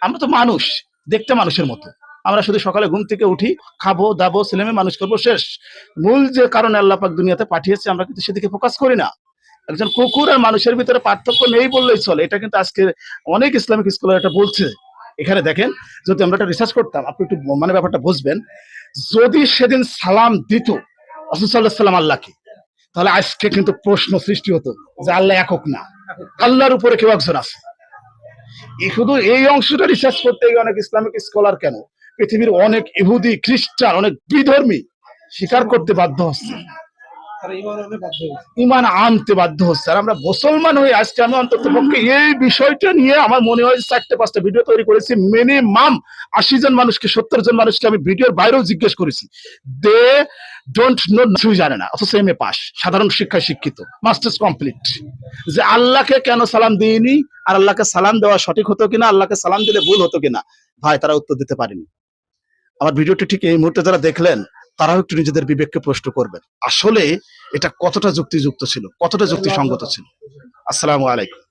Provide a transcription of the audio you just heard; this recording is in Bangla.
আমরা তো মানুষ, দেখতে মানুষের মতো। আমরা শুধু সকালে ঘুম থেকে উঠি, খাব, দাবো ছেলেমেয়ে মানুষ করব, শেষ। মূল যে কারণে আল্লাহ পাক দুনিয়াতে পাঠিয়েছে, আমরা কিন্তু সেদিকে ফোকাস করি না। একজন কুকুর আর মানুষের ভিতরে পার্থক্য নেই বললেই চলে। এটা কিন্তু আজকে অনেক ইসলামিক স্কলার এটা বলছে। এখানে দেখেন, যদি আমরা একটা রিসার্চ করতাম, আপনি একটু মানে ব্যাপারটা বুঝবেন। যদি সেদিন সালাম দিত রসুল্লাহ আল্লাহকে, তাহলে আজকে কিন্তু প্রশ্ন সৃষ্টি হতো যে আল্লাহ একক না। আল্লাহর উপরে কেউ একজন আছে। শুধু এই অংশটা রিসার্চ করতে গিয়ে অনেক ইসলামিক স্কলার কেন? পৃথিবীর অনেক ইহুদি, খ্রিস্টান, অনেক বিধর্মী স্বীকার করতে বাধ্য হচ্ছে। ইমান আনতে বাধ্য হচ্ছে। আর আমরা মুসলমান হয়ে আজকে আমি অন্তত পক্ষে এই বিষয়টা নিয়ে আমার মনে হয় চারটে, পাঁচটা ভিডিও তৈরি করেছি। মিনিমাম আশি জন মানুষকে, সত্তর জন মানুষকে আমি ভিডিওর বাইরেও জিজ্ঞেস করেছি। দে ডোন্ট নো, কিছুই জানে না। অথচ এম এ পাস। সাধারণ শিক্ষায় শিক্ষিত। মাস্টার্স কমপ্লিট যে আল্লাহকে কেন সালাম দিইনি, আর আল্লাহকে সালাম দেওয়া সঠিক হতো কিনা, আল্লাহকে সালাম দিলে ভুল হতো কিনা, ভাই, তারা উত্তর দিতে পারেনি। আমার ভিডিওটি ঠিক এই মুহূর্তে যারা দেখলেন, তারাও একটু নিজেদের বিবেককে প্রশ্ন করবেন। আসলে এটা কতটা যুক্তিযুক্ত ছিল, কতটা যুক্তিসঙ্গত ছিল? আসসালামু আলাইকুম।